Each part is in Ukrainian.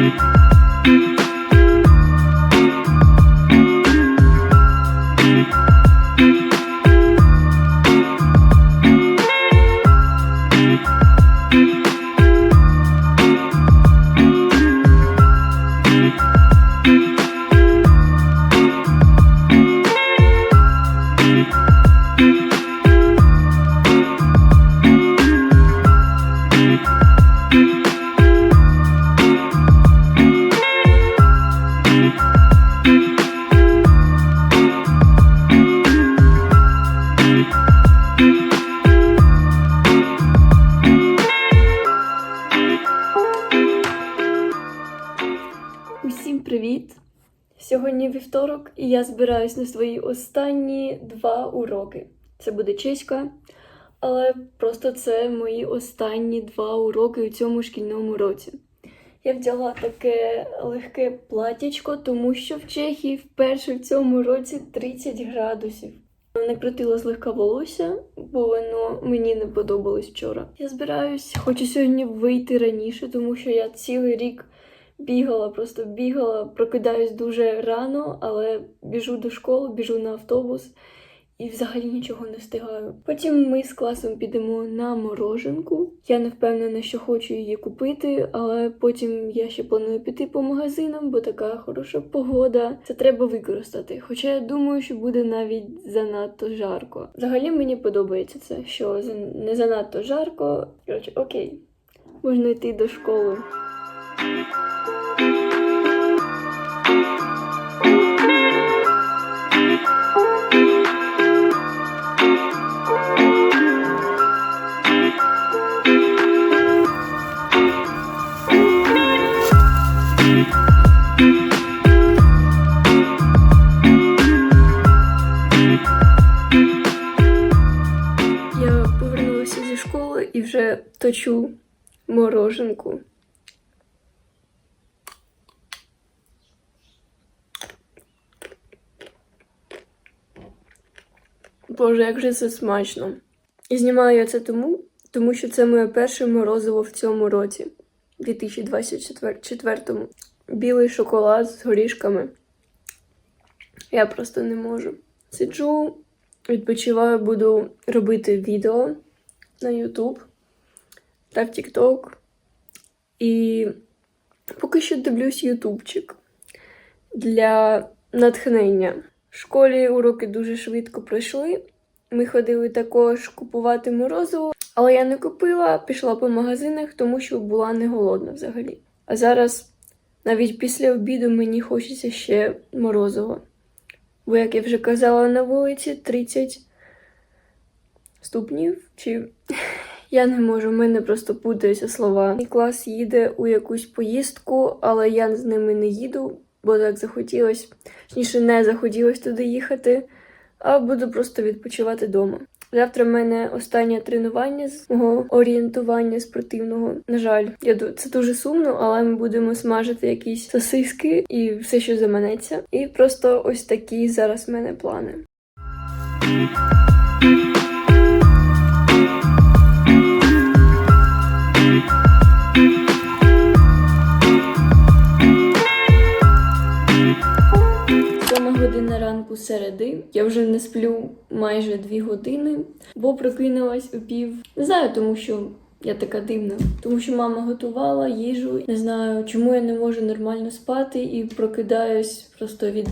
Bye. Сьогодні вівторок, і я збираюсь на свої останні два уроки. Це буде чеська, але просто це мої останні два уроки у цьому шкільному році. Я вдягла таке легке платячко, тому що в Чехії вперше в цьому році 30 градусів. Накрутила злегка волосся, бо воно мені не подобалось вчора. Я збираюсь, хочу сьогодні вийти раніше, тому що я цілий рік бігала, просто бігала, прокидаюсь дуже рано, але біжу до школи, біжу на автобус і взагалі нічого не встигаю. Потім ми з класом підемо на мороженку. Я не впевнена, що хочу її купити, але потім я ще планую піти по магазинам, бо така хороша погода. Це треба використати. Хоча я думаю, що буде навіть занадто жарко. Взагалі мені подобається це, що не занадто жарко. Коротше, окей, можна йти до школи. Точу мороженку. Боже, як же це смачно. І знімаю я це тому, тому що це моє перше морозиво в цьому році, 2024. Білий шоколад з горішками. Я просто не можу. Сиджу, відпочиваю, буду робити відео на YouTube та в TikTok. І поки що дивлюсь ютубчик для натхнення. В школі уроки дуже швидко пройшли. Ми ходили також купувати морозиво, але я не купила, пішла по магазинах, тому що була не голодна взагалі. А зараз, навіть після обіду, мені хочеться ще морозиво. Бо, як я вже казала, на вулиці 30 ступнів. Чи я не можу, в мене просто путаються слова. Мій клас їде у якусь поїздку, але я з ними не їду, бо так захотілось, точніше, не захотілось туди їхати, а буду просто відпочивати вдома. Завтра в мене останнє тренування з мого орієнтування спортивного. На жаль, я це дуже сумно, але ми будемо смажити якісь сосиски і все, що заманеться. І просто ось такі зараз в мене плани. Ранку середи. Я вже не сплю майже дві години, бо прокинулась у пів. Не знаю, тому що я така дивна. Тому що мама готувала їжу. Не знаю, чому я не можу нормально спати і прокидаюсь просто від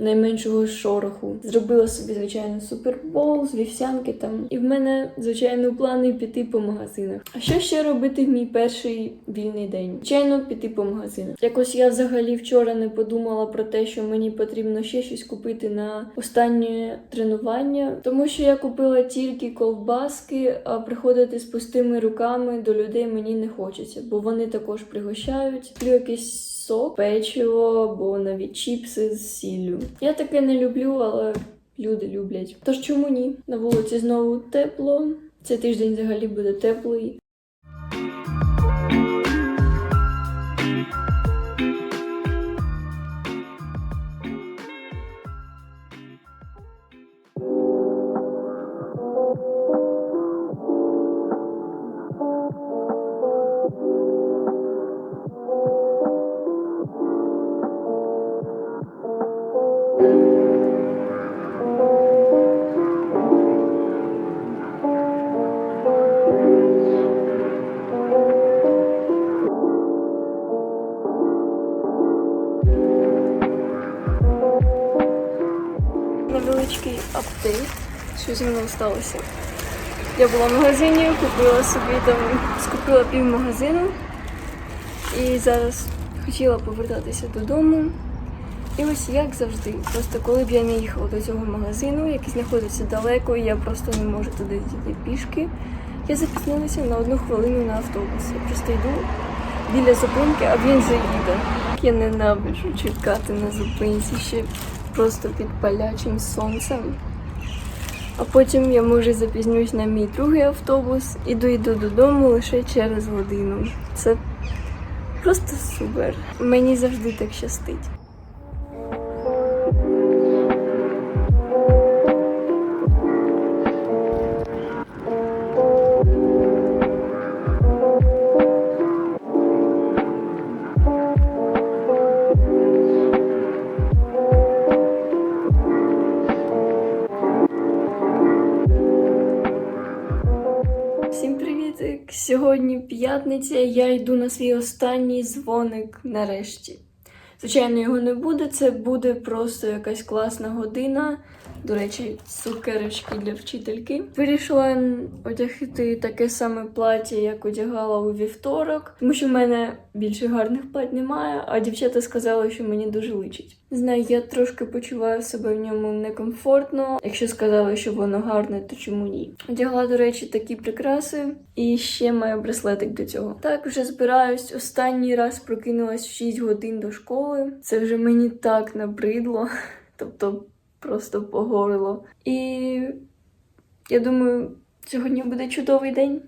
найменшого шороху. Зробила собі, звичайно, супербол з вівсянки там. І в мене, звичайно, плани піти по магазинах. А що ще робити в мій перший вільний день? Звичайно, піти по магазинах. Якось я взагалі вчора не подумала про те, що мені потрібно ще щось купити на останнє тренування, тому що я купила тільки ковбаски, а приходити з пустими руками до людей мені не хочеться, бо вони також пригощають. Люблю якийсь сок, печиво або навіть чіпси з сіллю. Я таке не люблю, але люди люблять. Тож чому ні? На вулиці знову тепло. Цей тиждень взагалі буде теплий. Що зі мною сталося. Я була в магазині, купила собі там, скупила пів магазину і зараз хотіла повертатися додому. І ось як завжди, просто коли б я не їхала до цього магазину, який знаходиться далеко, і я просто не можу туди йти пішки. Я запізнилася на одну хвилину на автобус. Я просто йду біля зупинки, а він вже їде. Я ненавиджу чекати на зупинці ще просто під палячим сонцем. А потім я може запізнюсь на мій другий автобус і дойду додому лише через годину. Це просто супер. Мені завжди так щастить. Всім! Сьогодні п'ятниця. Я йду на свій останній дзвоник нарешті. Звичайно, його не буде. Це буде просто якась класна година. До речі, цукерочки для вчительки. Вирішила одягти таке саме плаття, як одягала у вівторок, тому що в мене більше гарних плать немає, а дівчата сказали, що мені дуже личить. Знаю, я трошки почуваю себе в ньому некомфортно. Якщо сказали, що воно гарне, то чому ні? Одягла, до речі, такі прикраси і ще маю браслетик до цього. Так, вже збираюсь. Останній раз прокинулась в 6 годин до школи. Це вже мені так набридло. Тобто просто погорило. І я думаю, сьогодні буде чудовий день.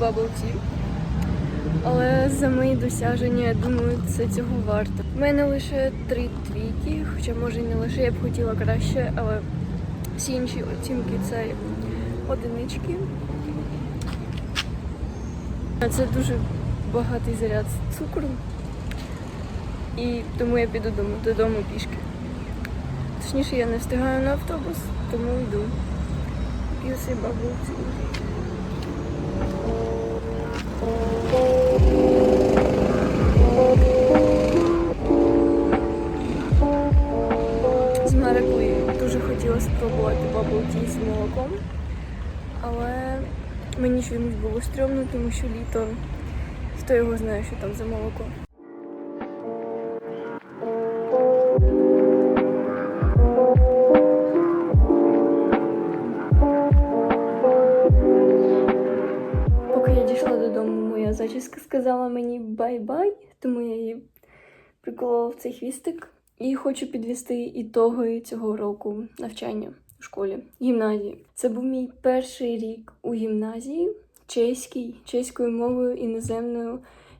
Bubble tea. Але за мої досяження, я думаю, це цього варто. У мене лише три двійки, хоча може не лише я б хотіла краще, але всі інші оцінки це одинички. Це дуже багатий заряд цукру. І тому я піду додому, додому пішки. Точніше, я не встигаю на автобус, тому йду. П'ю цей bubble мені чомусь було стрьомно, тому що літо, хто його знає, що там за молоко. Поки я дійшла додому, моя зачіска сказала мені бай-бай, тому я її приколола в цей хвістик. І хочу підвести ітоги цього року навчання школі, гімназії. Це був мій перший рік у гімназії, чеській, чеською мовою іноземною.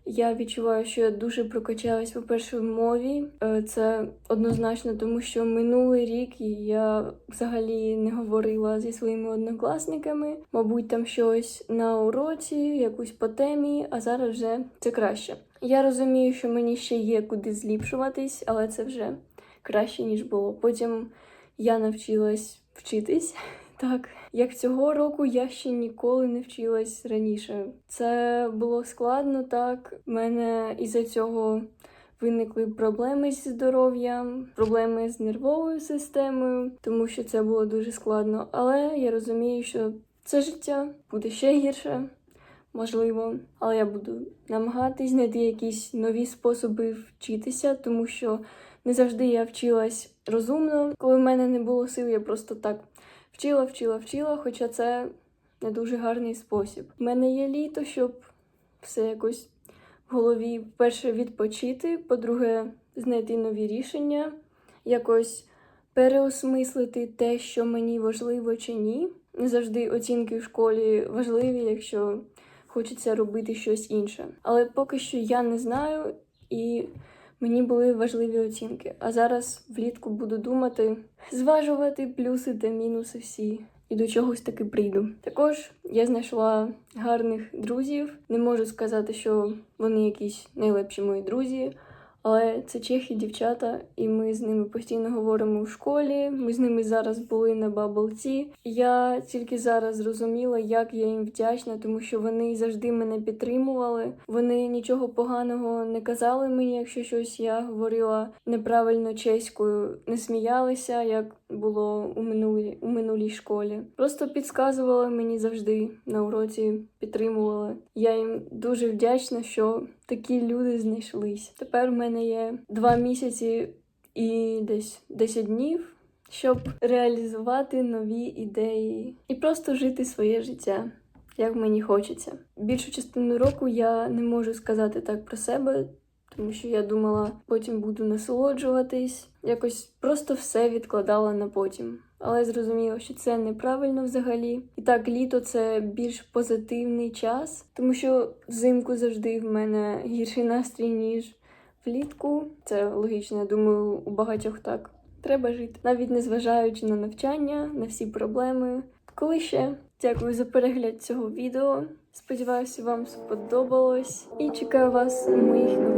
Я відчуваю, що я дуже прокачалась по першій мові. Е, Це однозначно, тому що минулий рік я взагалі не говорила зі своїми однокласниками. Мабуть, там щось на уроці, якусь по темі, а зараз вже це краще. Я розумію, що мені ще є куди зліпшуватись, але це вже краще ніж було. Потім я навчилась вчитись. Так, як цього року я ще ніколи не вчилась раніше. Це було складно, так. У мене із-за цього виникли проблеми зі здоров'ям, проблеми з нервовою системою, тому що це було дуже складно. Але я розумію, що це життя буде ще гірше, можливо. Але я буду намагатись знайти якісь нові способи вчитися, тому що не завжди я вчилась розумно. Коли в мене не було сил, я просто так вчила, вчила, вчила, хоча це не дуже гарний спосіб. У мене є літо, щоб все якось в голові перше відпочити, по-друге, знайти нові рішення, якось переосмислити те, що мені важливо чи ні. Не завжди оцінки в школі важливі, якщо хочеться робити щось інше. Але поки що я не знаю і мені були важливі оцінки. А зараз влітку буду думати, зважувати плюси та мінуси всі. І до чогось таки прийду. Також я знайшла гарних друзів. Не можу сказати, що вони якісь найлепші мої друзі, але це чехи, дівчата, і ми з ними постійно говоримо в школі. Ми з ними зараз були на баблці. Я тільки зараз зрозуміла, як я їм вдячна, тому що вони завжди мене підтримували. Вони нічого поганого не казали мені, якщо щось я говорила неправильно чеською, не сміялися, як було у минулій у минулій школі. Просто підказували мені завжди на уроці, підтримували. Я їм дуже вдячна, що такі люди знайшлись. Тепер в мене є два місяці і десь 10 днів, щоб реалізувати нові ідеї і просто жити своє життя. Як мені хочеться. Більшу частину року я не можу сказати так про себе, тому що я думала, потім буду насолоджуватись, якось просто все відкладала на потім. Але зрозуміла, що це неправильно взагалі. І так, літо це більш позитивний час, тому що взимку завжди в мене гірший настрій, ніж влітку. Це логічно, я думаю, у багатьох так. Треба жити, навіть не зважаючи на навчання, на всі проблеми. Коли ще дякую за перегляд цього відео. Сподіваюся, вам сподобалось і чекаю вас у моїх нових.